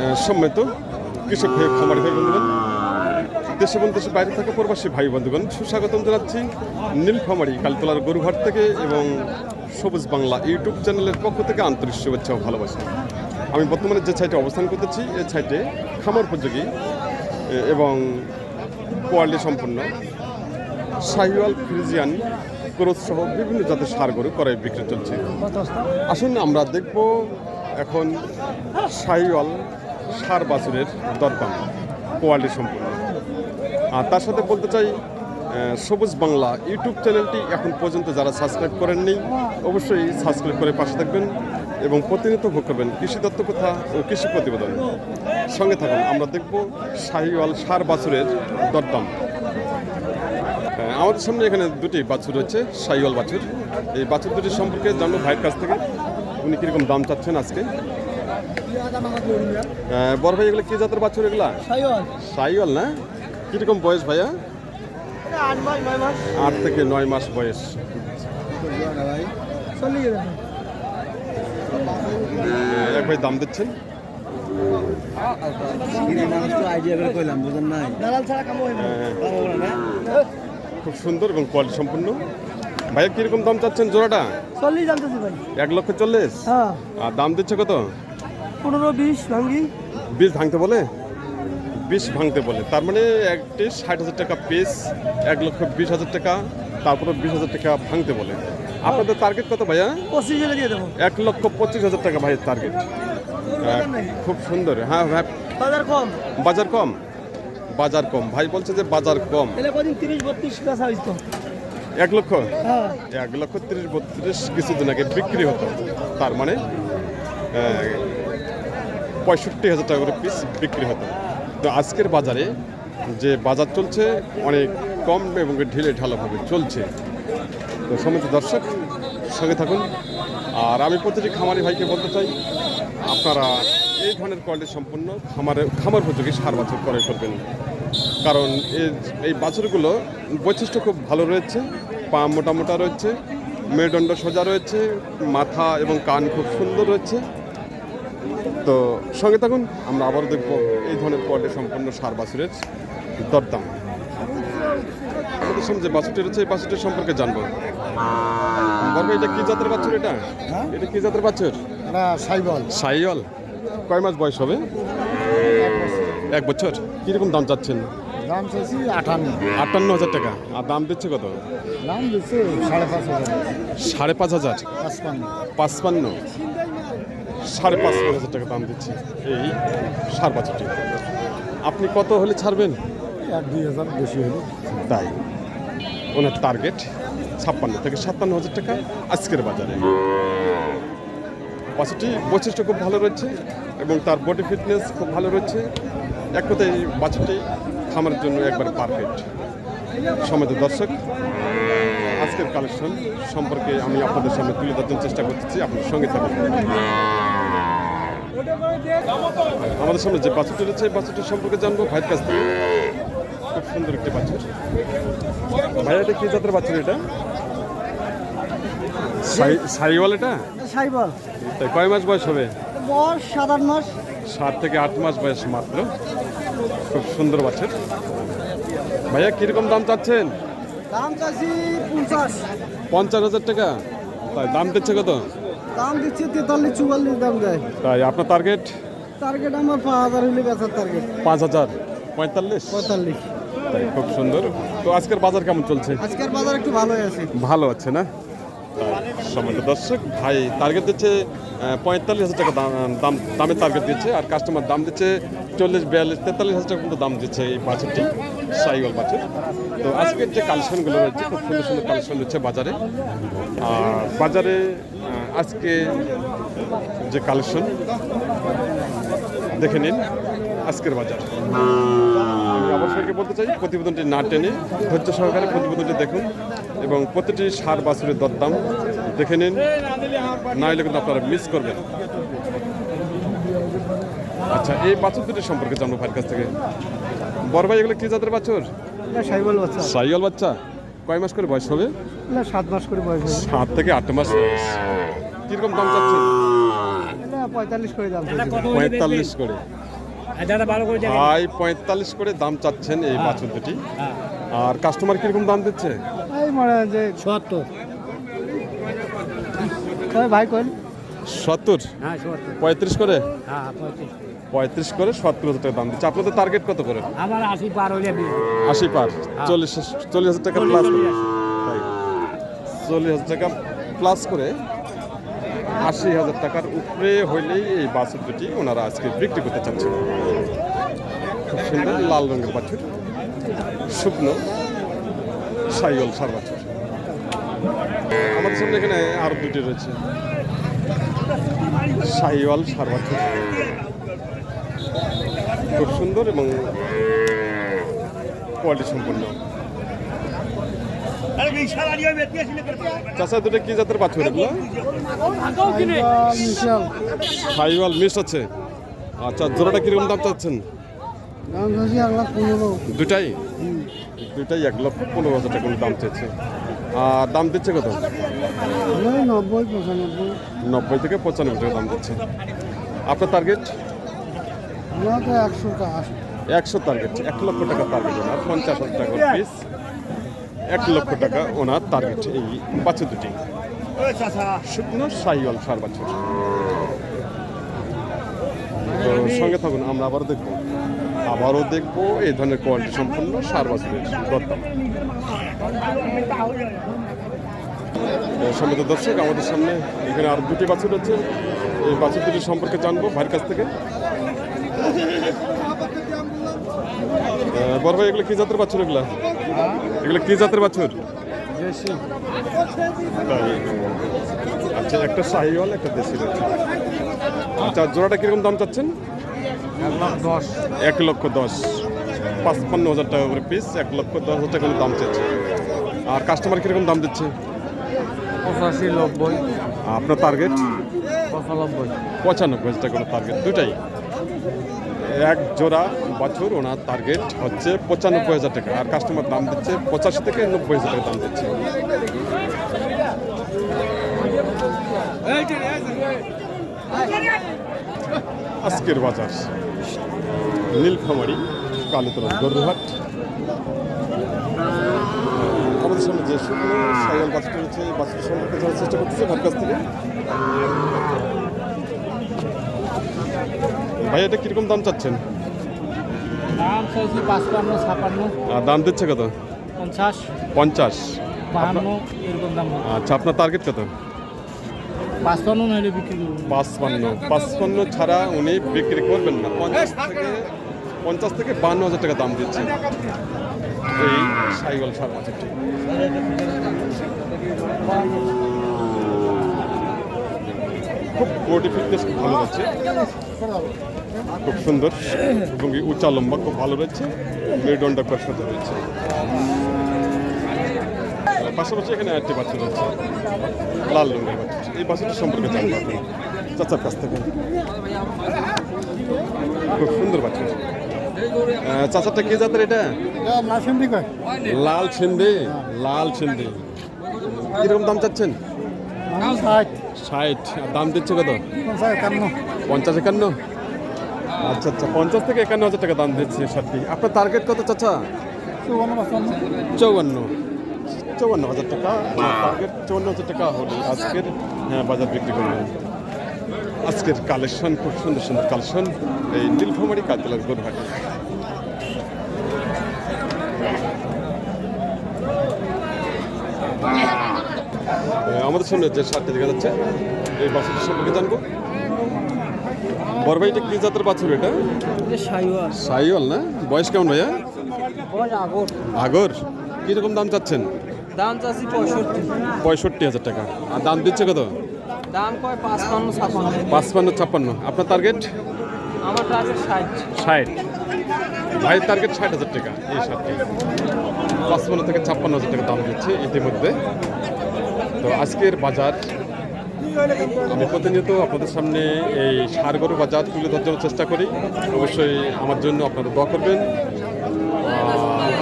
আহ, সম্মিলিত কৃষক ভাই খামারি ভাই বন্ধুগণ দেশে এবং দেশের বাইরে থেকে প্রবাসী ভাই বন্ধুগণ সুস্বাগতম জানাচ্ছি নীলফামারি কালতলার গরুঘাট থেকে এবং সবুজ বাংলা ইউটিউব চ্যানেলের পক্ষ থেকে আন্তরিক শুভেচ্ছা ও ভালোবাসা। আমি বর্তমানে যে সাইটে অবস্থান করতেছি এই সাইটে খামার উপযোগী এবং কোয়ালিটি সম্পন্ন শাহিওয়াল ফ্রিজিয়ান ক্রোজ সহ বিভিন্ন জাতের সার গরু করে বিক্রি চলছে। আসুন আমরা দেখব এখন শাহিওয়াল সার বাছুরের দরদাম কোয়ালিটি সম্পূর্ণ। আর তার সাথে বলতে চাই সবুজ বাংলা ইউটিউব চ্যানেলটি এখন পর্যন্ত যারা সাবস্ক্রাইব করেননি, অবশ্যই সাবস্ক্রাইব করে পাশে থাকবেন এবং প্রতিনিয়ত ভোগ করবেন কৃষি দত্ত কথা ও কৃষি প্রতিবেদন। সঙ্গে থাকুন, আমরা দেখব শাহিওয়াল সার বাছুরের দরদাম। আমাদের সামনে এখানে দুটি বাছুর রয়েছে সাইওয়াল বাছুর। এই বাছুর দুটি সম্পর্কে জানব ভাইয়ের কাছ থেকে, উনি কীরকম দাম চাচ্ছেন আজকে? বড় ভাই এগুলো কি জাতের বাছুর এগুলা? সাইওয়াল। না? কীরকম বয়স ভাইয়া? আট থেকে নয় মাস বয়স। হ্যাঁ, এক ভাই দাম দিচ্ছেন? হয় হ্যাঁ, খুব সুন্দর এবং কোয়ালিটি সম্পূর্ণ। ভাইয়া কীরকম দাম চাচ্ছেন জোড়াটা? চল্লিশ জানতেছি ভাই। এক লক্ষ চল্লিশ? হ্যাঁ। আর দাম দিচ্ছে কত? পনেরো বিশ ভাঙ্গি? বীজ ভাঙতে বলে? বিষ ভাঙতে বলে। তার মানে একটি ষাট হাজার টাকা পিস এক লক্ষ বিশ হাজার টাকা তারপরে বিশ হাজার টাকা ভাঙতে বলে। আপনাদের টার্গেট কত ভাইয়া? পঁচিশ হলে দিয়ে দেবো। এক লক্ষ পঁচিশ হাজার টাকা ভাইয়ের টার্গেট খুব সুন্দর। হ্যাঁ হ্যাঁ। বাজার কম। বাজার কম? বাজার কম। ভাই বলছে যে বাজার কম। এক লক্ষ? হ্যাঁ। এক লক্ষ তিরিশ বত্রিশ কিছুদিন আগে বিক্রি হতো। তার মানে আহ, পঁয়ষট্টি হাজার টাকা করে পিস বিক্রি হতো। তো আজকের বাজারে যে বাজার চলছে, অনেক কম এবং ঢিলে ঢালাভাবে চলছে। তো সমিত দর্শক, সঙ্গে থাকুন। আর আমি প্রতিটি খামারি ভাইকে বলতে চাই, আপনারা এই ধরনের কোয়ালিটি সম্পন্ন খামারে, খামার উপযোগী সার বাছুর ক্রয় করবেন। কারণ এই বাছুরগুলো বৈশিষ্ট্য খুব ভালো রয়েছে, পা মোটা মোটা রয়েছে, মেরুদণ্ড সোজা রয়েছে, মাথা এবং কান খুব সুন্দর রয়েছে। তো সঙ্গে থাকুন আমরা আবার দেখব এই ধরনের কোয়ালিটি সম্পন্ন সার বাছুরের দরদাম। আমাদের সামনে যে বাছুরটি রয়েছে এই বাছুরটির সম্পর্কে জানব। বলব এটা কি জাতের বাছুর এটা? এটা কি জাতের বাছুর? না সাইবল সাইয়ল কয় মাস বয়স হবে? এক বছর। কীরকম দাম চাচ্ছেন? দাম চাইছি আটান্ন। আটান্ন হাজার টাকা। আর দাম দিচ্ছে কত? দাম দিচ্ছে সাড়ে পাঁচ হাজার। সাড়ে পাঁচ হাজার। পাঁচপান্ন। পাঁচপান্ন। সাড়ে পাঁচপান্ন হাজার টাকা দাম দিচ্ছি। এই? সার বাছুরটি আপনি কত হলে ছাড়বেন? এক দুই হাজার বেশি হলো। তাই। ওনার টার্গেট ছাপ্পান্ন থেকে সাতান্ন হাজার টাকা আজকের বাজারে। বাছুরটি বৈশিষ্ট্য খুব ভালো রয়েছে এবং তার বডি ফিটনেস খুব ভালো রয়েছে। এক কথায় এই বাছুরটি খামারের জন্য একবার পারফেক্ট সমেত দর্শক আজকের কালেকশন সম্পর্কে আমি আপনাদের সামনে তুলে ধরার চেষ্টা করতেছি। আপনার সঙ্গে থাকুন। আমাদের সামনে যে বাছুরটি রয়েছে এই বাছুরটির সম্পর্কে জানব ভাইয়ের কাছ থেকে। খুব সুন্দর একটি বাছুর। ভাইয়া এটা কি জাতের বাছুর এটা? সাই- সাইওয়াল এটা? সাইবল তাই কয় মাস বয়স হবে? বয়স সাত আট মাস। সাত থেকে আট মাস বয়স মাত্র। খুব সুন্দর বাছুর। ভাইয়া কীরকম দাম চাচ্ছেন? দাম চাইছি পঞ্চাশ। পঞ্চাশ হাজার টাকা। তাই দাম দিচ্ছে কত? দাম দিচ্ছে তেতাল্লিশ চুয়াল্লিশ দাম দেয়। তাই আপনার টার্গেট টার্গেট আমার পাঁচ হাজার হলে বেচার টার্গেট পাঁচ হাজার? পঁয়তাল্লিশ? পঁয়তাল্লিশ। তাই খুব সুন্দর। তো আজকের বাজার কেমন চলছে? আজকের বাজার একটু ভালোই আছে। ভালো আছে না? সম্মানিত দর্শক, ভাই টার্গেট দিচ্ছে পঁয়তাল্লিশ হাজার টাকা দাম দাম টার্গেট দিচ্ছে, আর কাস্টমার দাম দিচ্ছে চল্লিশ, বিয়াল্লিশ, তেতাল্লিশ হাজার টাকা পর্যন্ত দাম দিচ্ছে এই বাছুরটি সাইওয়াল বাছুর তো আজকের যে কালেকশনগুলো রয়েছে, খুব সুন্দর সুন্দর কালেকশন রয়েছে বাজারে। আর বাজারে আজকে যে কালেকশন দেখে নিন আজকের বাজার। আমি অবশ্যই বলতে চাই, প্রতিবেদনটি না টেনে ধৈর্য সহকারে প্রতিবেদনটি দেখুন। এবং প্রতিটি সার বাছুরের দরদাম দেখে নিন। না হলে কিন্তু আপনারা মিস করবেন। আচ্ছা এই বাছুর দুটি সম্পর্কে জানব ভাইয়ের কাছ থেকে। বড় ভাই এগুলো কি জাতের বাছুর? এটা সাইবল বাচ্চা। সাইয়াল বাচ্চা? কয় মাস করে বয়স হবে? না সাত মাস করে বয়স হবে। সাত থেকে আট মাস বয়স। কীরকম দাম চাচ্ছেন? এটা পঁয়তাল্লিশ করে দাম পঁয়তাল্লিশ করে। ভাই পঁয়তাল্লিশ করে দাম চাচ্ছেন এই বাছুর দুটি। আর কাস্টমার কীরকম দাম দিচ্ছে? এই মনে হয় যে সত্তর। ভাই সত্তর? হ্যাঁ পঁয়ত্রিশ করে? হ্যাঁ পঁয়ত্রিশ পঁয়ত্রিশ করে সত্তর হাজার টাকা দাম দিচ্ছে। আপনাদের টার্গেট কত করে? আমার আশি পার হলে আশি পার। চল্লিশ চল্লিশ হাজার টাকা প্লাস করে। চল্লিশ হাজার টাকা প্লাস করে আশি হাজার টাকার উপরে হইলেই এই বাছুর দুটি ওনারা আজকে বিক্রি করতে চাচ্ছেন। খুব সুন্দর লাল রঙের বাছুর শুকনো। সাইল সার বাছুর আমাদের সামনে এখানে আরও দুটি রয়েছে। সাইওয়াল সার বাছুর খুব সুন্দর এবং কোয়ালিটি সম্পন্ন। চাষা দুটো কি জাতের বাছুর এগুলো? সাইওয়াল মিস আছে। আচ্ছা জোড়াটা কীরকম দাম চাচ্ছেন? দুটাই? দুটাই এক লক্ষ পনেরো হাজার টাকা দাম চেয়েছে। আর দাম দিচ্ছে কত? নব্বই পঁচানব্বই। নব্বই থেকে পঁচানব্বই টাকা দাম দিচ্ছে। আপনার টার্গেট একশো একশো টার্গেট এক লক্ষ টাকা টার্গেট ওনার পঞ্চাশ হাজার টাকা পিস এক লক্ষ টাকা ওনার টার্গেট এই বাচ্চা দুটি। শুকনো সাইওয়াল সার বাচ্চা তো সঙ্গে থাকুন আমরা আবারও দেখব। আবারও দেখব এই ধরনের কোয়ালিটি সম্পন্ন সার বাছুরের সম্মিত দর্শক, আমাদের সামনে এখানে আর দুটি বাছুর আছে। এই বাছুর দুটি সম্পর্কে জানব ভাইয়ের কাছ থেকে। বড় ভাই, এগুলো কি জাতের বাছুর এগুলা? এগুলো কি জাতের বাছুর? আচ্ছা একটা শাহিওয়াল, একটা দেশি আচ্ছা জোড়াটা কীরকম দাম চাচ্ছেন? এক লক্ষ দশ। পাঁচপান্ন হাজার টাকা করে পিস এক লক্ষ দশ হাজার টাকা দাম চাচ্ছে আর কাস্টমার কীরকম দাম দিচ্ছে? পঁচাশি নব্বই। আপনার টার্গেট পঁচানব্বই। পঁচানব্বই হাজার টাকা করে টার্গেট দুটাই এক জোড়া বছর ওনার টার্গেট হচ্ছে পঁচানব্বই হাজার টাকা। আর কাস্টমার দাম দিচ্ছে পঁচাশি থেকে নব্বই হাজার টাকা দাম দিচ্ছে। আজকের বাজার। নীলফামারি কালীতলা গরুহাট। আমাদের সামনে যে শুকনো সাইকেল বাছটা রয়েছে এই সম্পর্কে জানার চেষ্টা করতেছে ভার কাছ থেকে। ভাই এটা কীরকম দাম চাচ্ছেন? দাম দিচ্ছে কত? পঞ্চাশ। পঞ্চাশ। আচ্ছা আপনার টার্গেট কত? পাঁচপান্ন পাঁচপান্ন। ছাড়া উনি বিক্রি করবেন না। পঞ্চাশ থেকে পঞ্চাশ থেকে বান্ন হাজার টাকা দাম দিচ্ছে এই সাইকেল সার বাছরটি খুব বডি ফিটনেস খুব ভালো রয়েছে। খুব সুন্দর। এবং উঁচা লম্বা খুব ভালো রয়েছে। মেরুদণ্ড সাথে রয়েছে। পাশাপাশি এখানে আরেকটি বাচ্চা রয়েছে। লাল রঙের বাচ্চা। এই বাচ্চাটি সম্পর্কে জানব আপনি। চাচার কাছ থেকে। খুব সুন্দর বাচ্চা। আহ, চাচারটা কে জাতের এটা? লাল ছিন্দে লাল ছিন্দে কীরকম দাম চাচ্ছেন? ষাট। দাম দিচ্ছে কত? পঞ্চাশ একান্ন। আচ্ছা আচ্ছা। পঞ্চাশ থেকে একান্ন হাজার টাকা দাম দিচ্ছে ষাটটি। আপনার টার্গেট কত চাচা? চুয়ান্ন। চৌয়ান্ন হাজার টাকা টার্গেট চৌয়ান্ন হাজার টাকা হলে আজকের হ্যাঁ বাজার বিক্রি করবেন আজকের কালেকশন খুব সুন্দর সুন্দর কালেকশন এই নীলফামারি কাজলার গোরহাটি। আমাদের সামনে যে শার্টটি দেখা যাচ্ছে এই বাছুরটি সম্পর্কে জানব? বড় ভাইটা কি জাতের বাছুর এটা? সাইওয়াল। সাইওয়াল না? বয়স কেমন ভাইয়া? আগর। আগর। কীরকম দাম চাচ্ছেন? দাম চাচ্ছি পঁয়ষট্টি। পঁয়ষট্টি হাজার টাকা। আর দাম দিচ্ছে কত? দাম কয় পাঁচপান্ন ছাপান্ন। পাঁচপান্ন ছাপ্পান্ন। আপনার টার্গেট আমার টার্গেট ষাট। ষাট। ভাইয়ের টার্গেট ষাট হাজার টাকা এই শার্টটি পাঁচপান্ন থেকে ছাপ্পান্ন হাজার টাকা দাম দিচ্ছে ইতিমধ্যে। তো আজকের বাজার আমি প্রতিনিয়ত আপনাদের সামনে এই সারগরু বাজার তুলে ধরার জন্য চেষ্টা করি। অবশ্যই আমার জন্য আপনারা দোয়া করবেন।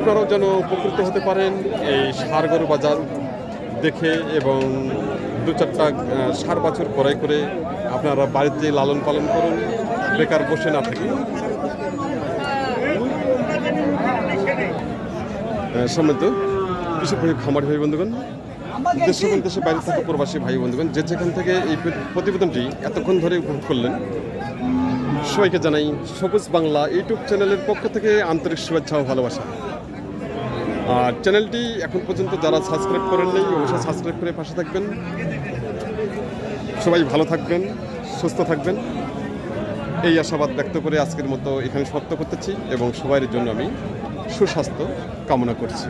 আপনারাও যেন উপকৃত হতে পারেন এই সার গরু বাজার দেখে এবং দু চারটা সার বাছুর করাই করে আপনারা বাড়িতে লালন পালন করুন, বেকার বসে না থাকি সম্মিলিত কৃষক ভাই, খামারি ভাই বন্ধুগণ, দেশ এবং দেশের বাইরে থাকা প্রবাসী ভাই বন্ধুগণ, যে যেখান থেকে এই প্রতিবেদনটি এতক্ষণ ধরে উপভোগ করলেন, সবাইকে জানাই সবুজ বাংলা ইউটিউব চ্যানেলের পক্ষ থেকে আন্তরিক শুভেচ্ছা ও ভালোবাসা। আর চ্যানেলটি এখন পর্যন্ত যারা সাবস্ক্রাইব করেন নাই, অবশ্যই সাবস্ক্রাইব করে পাশে থাকবেন। সবাই ভালো থাকবেন, সুস্থ থাকবেন। এই আশাবাদ ব্যক্ত করে আজকের মতো এখানে সত্য করতেছি এবং সবাইয়ের জন্য আমি সুস্বাস্থ্য কামনা করছি।